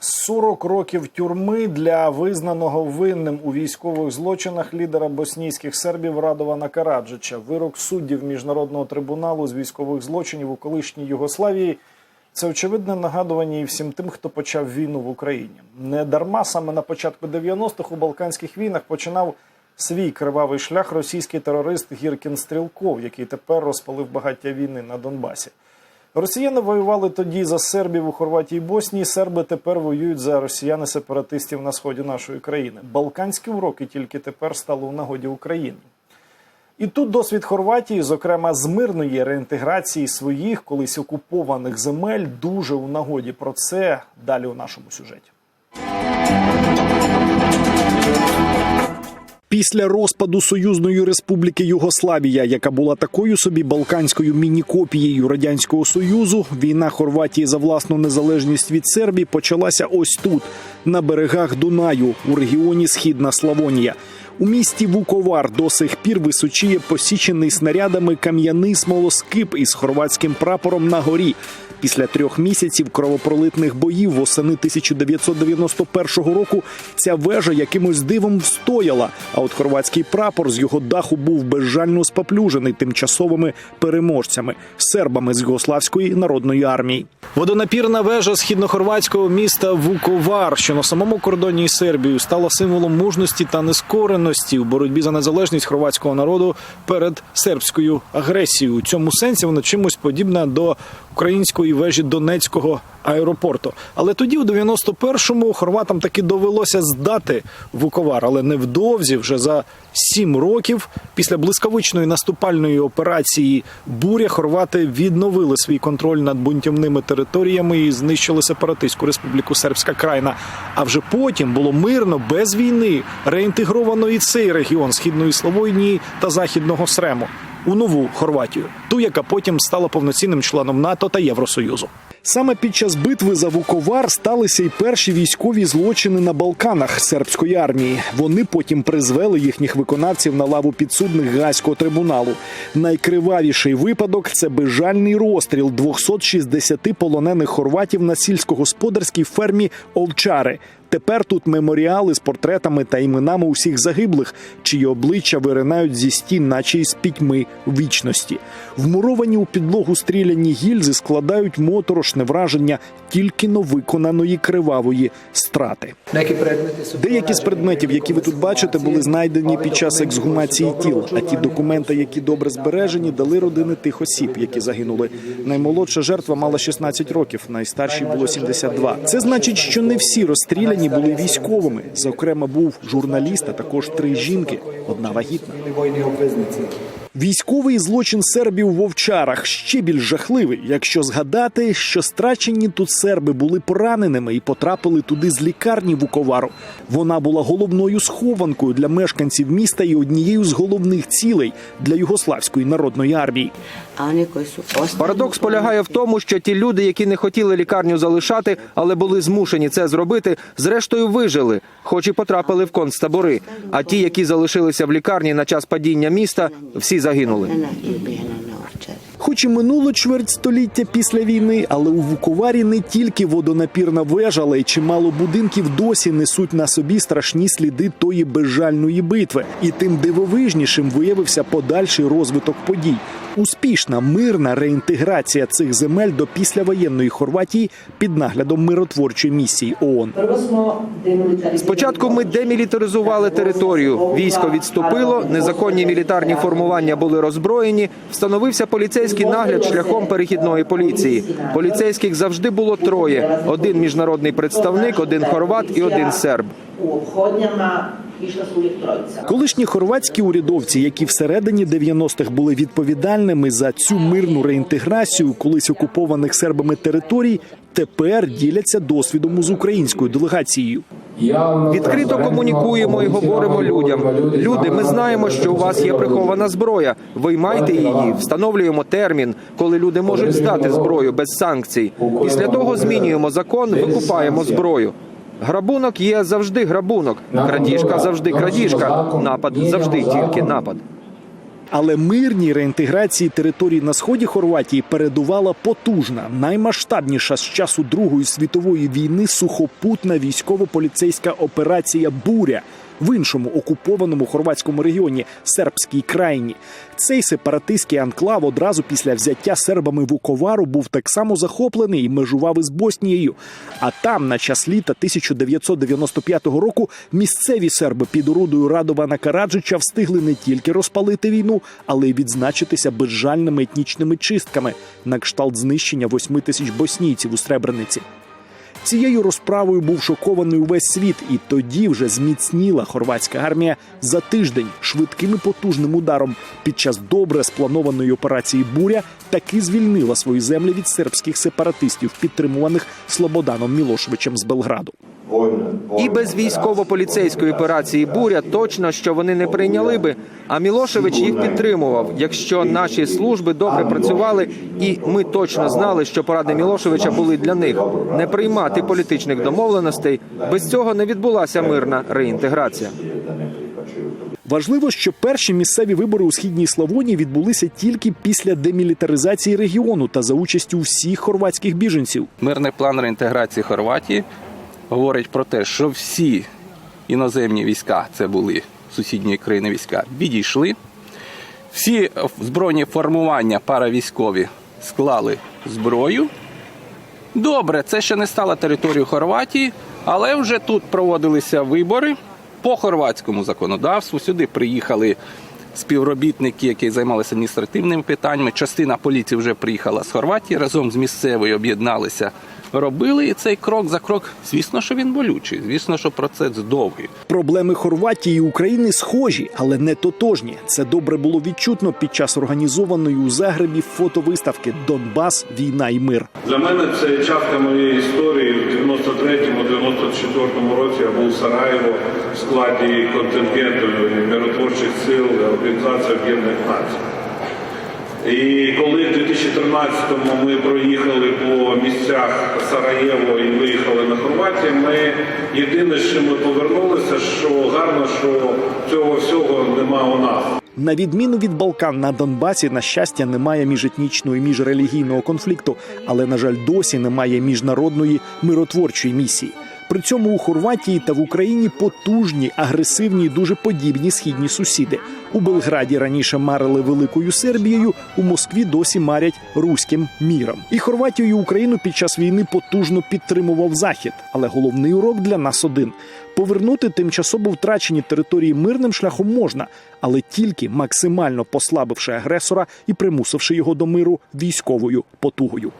40 років тюрми для визнаного винним у військових злочинах лідера боснійських сербів Радована Караджича. Вирок суддів міжнародного трибуналу з військових злочинів у колишній Югославії. Це очевидне нагадування і всім тим, хто почав війну в Україні. Не дарма саме на початку 90-х у Балканських війнах починав свій кривавий шлях російський терорист Гіркін Стрілков, який тепер розпалив багаття війни на Донбасі. Росіяни воювали тоді за сербів у Хорватії і Боснії. Серби тепер воюють за росіяни-сепаратистів на сході нашої країни. Балканські уроки тільки тепер стали у нагоді України. І тут досвід Хорватії, зокрема з мирної реінтеграції своїх колись окупованих земель, дуже у нагоді. Про це далі у нашому сюжеті. Після розпаду Союзної Республіки Югославія, яка була такою собі балканською міні-копією радянського союзу, війна Хорватії за власну незалежність від Сербії почалася ось тут, на берегах Дунаю, у регіоні Східна Славонія. У місті Вуковар до сих пір височіє посічений снарядами кам'яний смолоскип із хорватським прапором на горі. Після трьох місяців кровопролитних боїв восени 1991 року ця вежа якимось дивом встояла. А от хорватський прапор з його даху був безжально споплюжений тимчасовими переможцями сербами з Югославської народної армії. Водонапірна вежа східнохорватського міста Вуковар, що на самому кордоні із Сербією, стала символом мужності та нескореності у боротьбі за незалежність хорватського народу перед сербською агресією. У цьому сенсі вона чимось подібна до української вежі Донецького аеропорту. Але тоді, у 91-му, хорватам таки довелося здати Вуковар, але невдовзі, вже за сім років, після блискавичної наступальної операції буря, хорвати відновили свій контроль над бунтівними територіями і знищили сепаратистську республіку Сербська Крайна. А вже потім було мирно, без війни, реінтегровано і цей регіон східної Словонії та західного Срему у нову Хорватію, ту, яка потім стала повноцінним членом НАТО та Євросоюзу. Саме під час битви за Вуковар сталися й перші військові злочини на Балканах сербської армії. Вони потім призвели їхніх виконавців на лаву підсудних Гаазького трибуналу. Найкривавіший випадок це безжальний розстріл 260 полонених хорватів на сільськогосподарській фермі Овчари. Тепер тут меморіали з портретами та іменами усіх загиблих, чиї обличчя виринають зі стін, наче із пітьми вічності. Вмуровані у підлогу стріляні гільзи складають моторошне враження тільки но виконаної кривавої страти. Деякі з предметів, які ви тут бачите, були знайдені під час ексгумації тіл. А ті документи, які добре збережені, дали родини тих осіб, які загинули. Наймолодша жертва мала 16 років, найстаршій було 72. Це значить, що не всі розстріляні були військовими. Зокрема, був журналіст, а також три жінки, одна вагітна. Військовий злочин сербів в Овчарах ще більш жахливий, якщо згадати, що страчені тут серби були пораненими і потрапили туди з лікарні Вуковару. Вона була головною схованкою для мешканців міста і однією з головних цілей для югославської народної армії. Парадокс полягає в тому, що ті люди, які не хотіли лікарню залишати, але були змушені це зробити, зрештою вижили, хоч і потрапили в концтабори. А ті, які залишилися в лікарні на час падіння міста, всі загинули. Хоч і минуло чверть століття після війни, але у Вуковарі не тільки водонапірна вежа, але й чимало будинків досі несуть на собі страшні сліди тої безжальної битви. І тим дивовижнішим виявився подальший розвиток подій. Успішна мирна реінтеграція цих земель до післявоєнної Хорватії під наглядом миротворчої місії ООН. Спочатку ми демілітаризували територію. Військо відступило, незаконні мілітарні формування були роззброєні. Встановився поліцейський нагляд шляхом перехідної поліції. Поліцейських завжди було троє: один міжнародний представник, один хорват і один серб. Колишні хорватські урядовці, які всередині 90-х були відповідальними за цю мирну реінтеграцію колись окупованих сербами територій, тепер діляться досвідом з українською делегацією. Відкрито комунікуємо і говоримо людям. Люди, ми знаємо, що у вас є прихована зброя. Виймайте її, встановлюємо термін, коли люди можуть здати зброю без санкцій. Після того змінюємо закон, викупаємо зброю. Грабунок є завжди грабунок. Крадіжка завжди крадіжка. Напад завжди тільки напад. Але мирній реінтеграції територій на сході Хорватії передувала потужна, наймасштабніша з часу Другої світової війни сухопутна військово-поліцейська операція Буря в іншому окупованому хорватському регіоні сербській країні. Цей сепаратистський анклав одразу після взяття сербами Вуковару був так само захоплений і межував із Боснією. А там, на час літа 1995 року, місцеві серби під орудою Радована Караджича встигли не тільки розпалити війну, але й відзначитися безжальними етнічними чистками на кшталт знищення восьми тисяч боснійців у Сребрениці. Цією розправою був шокований увесь світ, і тоді вже зміцніла хорватська армія за тиждень швидким і потужним ударом під час добре спланованої операції Буря таки звільнила свої землі від сербських сепаратистів, підтримуваних Слободаном Мілошевичем з Белграду. І без військово-поліцейської операції Буря точно що вони не прийняли би. А Мілошевич їх підтримував. Якщо наші служби добре працювали, і ми точно знали, що поради Мілошевича були для них не приймати політичних домовленостей. Без цього не відбулася мирна реінтеграція. Важливо, що перші місцеві вибори у східній Славонії відбулися тільки після демілітаризації регіону та за участю всіх хорватських біженців. Мирний план реінтеграції Хорватії говорить про те, що всі іноземні війська, це були сусідні країни війська, відійшли. Всі збройні формування паравійськові склали зброю. Добре, це ще не стало територією Хорватії, але вже тут проводилися вибори по хорватському законодавству. Сюди приїхали співробітники, які займалися адміністративними питаннями. Частина поліції вже приїхала з Хорватії разом з місцевою об'єдналися. Робили і цей крок за крок. Звісно, що він болючий. Звісно, що процес довгий. Проблеми Хорватії і України схожі, але не тотожні. Це добре було відчутно під час організованої у Загребі фотовиставки Донбас, війна і мир. Для мене це частка моєї історії. В 93-94 році я був в Сараєво в складі контингенту миротворчих сил Організації Об'єднаних Націй. І коли в 2013-му ми проїхали по місцях Сараєво і виїхали на Хорватію, ми єдине, що ми повернулися, що гарно, що цього всього нема у нас. На відміну від Балкан на Донбасі, на щастя, немає міжетнічного і міжрелігійного конфлікту, але на жаль, досі немає міжнародної миротворчої місії. При цьому у Хорватії та в Україні потужні, агресивні дуже подібні східні сусіди. У Белграді раніше марили великою Сербією, у Москві досі марять руським міром. І Хорватію і Україну під час війни потужно підтримував Захід. Але головний урок для нас один: повернути тимчасово втрачені території мирним шляхом можна, але тільки максимально послабивши агресора і примусивши його до миру військовою потугою.